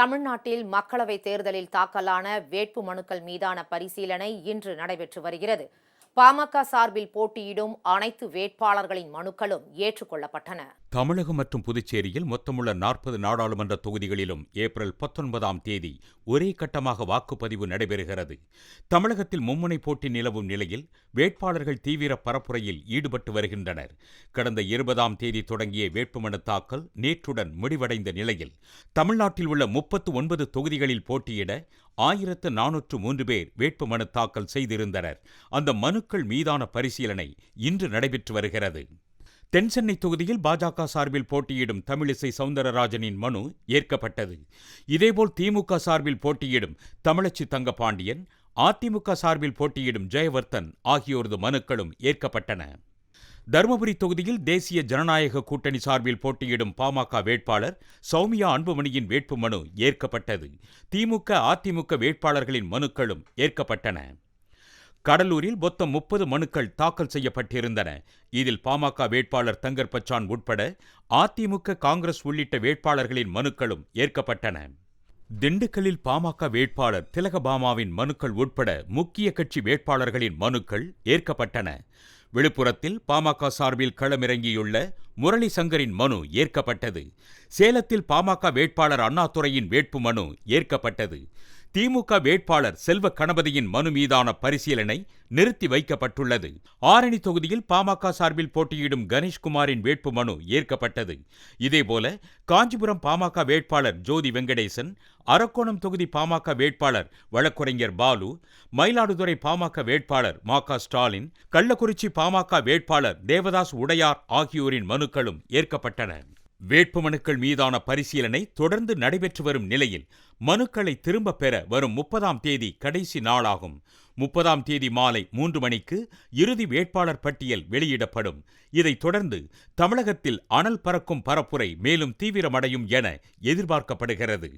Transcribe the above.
தமிழ்நாட்டில் மக்களவைத் தேர்தலில் தாக்கலான வேட்பு மனுக்கள் மீதான பரிசீலனை இன்று நடைபெற்று வருகிறது. பாமக சார்பில் போட்டியிடும் அனைத்து வேட்பாளர்களின் மனுக்களும் ஏற்றுக்கொள்ளப்பட்டன. தமிழகம் மற்றும் புதுச்சேரியில் மொத்தமுள்ள நாற்பது நாடாளுமன்ற தொகுதிகளிலும் ஏப்ரல் பத்தொன்பதாம் தேதி ஒரே கட்டமாக வாக்குப்பதிவு நடைபெறுகிறது. தமிழகத்தில் மும்முனை போட்டி நிலவும் நிலையில் வேட்பாளர்கள் தீவிர பரப்புரையில் ஈடுபட்டு வருகின்றனர். கடந்த இருபதாம் தேதி தொடங்கிய வேட்புமனு தாக்கல் நேற்றுடன் முடிவடைந்த நிலையில் தமிழ்நாட்டில் உள்ள முப்பத்து ஒன்பது தொகுதிகளில் போட்டியிட ஆயிரத்து நானூற்று மூன்று பேர் வேட்புமனு தாக்கல் செய்திருந்தனர். அந்த மனு மனுக்கள் மீதான பரிசீலனை இன்று நடைபெற்று வருகிறது. தென்சென்னை தொகுதியில் பாஜக சார்பில் போட்டியிடும் தமிழிசை சவுந்தரராஜனின் மனு ஏற்கப்பட்டது. இதேபோல் திமுக சார்பில் போட்டியிடும் தமிழச்சி தங்கபாண்டியன் அதிமுக சார்பில் போட்டியிடும் ஜெயவர்த்தன் ஆகியோரது மனுக்களும் ஏற்கப்பட்டன. தருமபுரி தொகுதியில் தேசிய ஜனநாயக கூட்டணி சார்பில் போட்டியிடும் பாமக வேட்பாளர் சௌமியா அன்புமணியின் வேட்புமனு ஏற்கப்பட்டது. திமுக அதிமுக வேட்பாளர்களின் மனுக்களும் ஏற்கப்பட்டன. கடலூரில் மொத்தம் முப்பது மனுக்கள் தாக்கல் செய்யப்பட்டிருந்தன. இதில் பாமக வேட்பாளர் தங்கர் பச்சான் உட்பட அதிமுக காங்கிரஸ் உள்ளிட்ட வேட்பாளர்களின் மனுக்களும் ஏற்கப்பட்டன. திண்டுக்கல்லில் பாமக வேட்பாளர் திலகபாமாவின் மனுக்கள் உட்பட முக்கிய கட்சி வேட்பாளர்களின் மனுக்கள் ஏற்கப்பட்டன. விழுப்புரத்தில் பாமக சார்பில் களமிறங்கியுள்ள முரளி சங்கரின் மனு ஏற்கப்பட்டது. சேலத்தில் பாமக வேட்பாளர் அண்ணாதுரையின் வேட்பு மனு ஏற்கப்பட்டது. திமுக வேட்பாளர் செல்வ கணபதியின் மனு மீதான பரிசீலனை நிறுத்தி வைக்கப்பட்டுள்ளது. ஆரணி தொகுதியில் பாமக சார்பில் போட்டியிடும் கணேஷ்குமாரின் வேட்புமனு ஏற்கப்பட்டது. இதேபோல காஞ்சிபுரம் பாமக வேட்பாளர் ஜோதி வெங்கடேசன் அரக்கோணம் தொகுதி பாமக வேட்பாளர் வழக்குரைஞர் பாலு மயிலாடுதுறை பாமக வேட்பாளர் மா ஸ்டாலின் கள்ளக்குறிச்சி பாமக வேட்பாளர் தேவதாஸ் உடையார் ஆகியோரின் மனுக்களும் ஏற்கப்பட்டன. வேட்புமனுக்கள் மீதான பரிசீலனை தொடர்ந்து நடைபெற்று வரும் நிலையில் மனுக்களை திரும்பப் பெற வரும் முப்பதாம் தேதி கடைசி நாளாகும். முப்பதாம் தேதி மாலை மூன்று மணிக்கு இறுதி வேட்பாளர் பட்டியல் வெளியிடப்படும். இதைத் தொடர்ந்து தமிழகத்தில் அனல் பறக்கும் பரப்புரை மேலும் தீவிரமடையும் என எதிர்பார்க்கப்படுகிறது.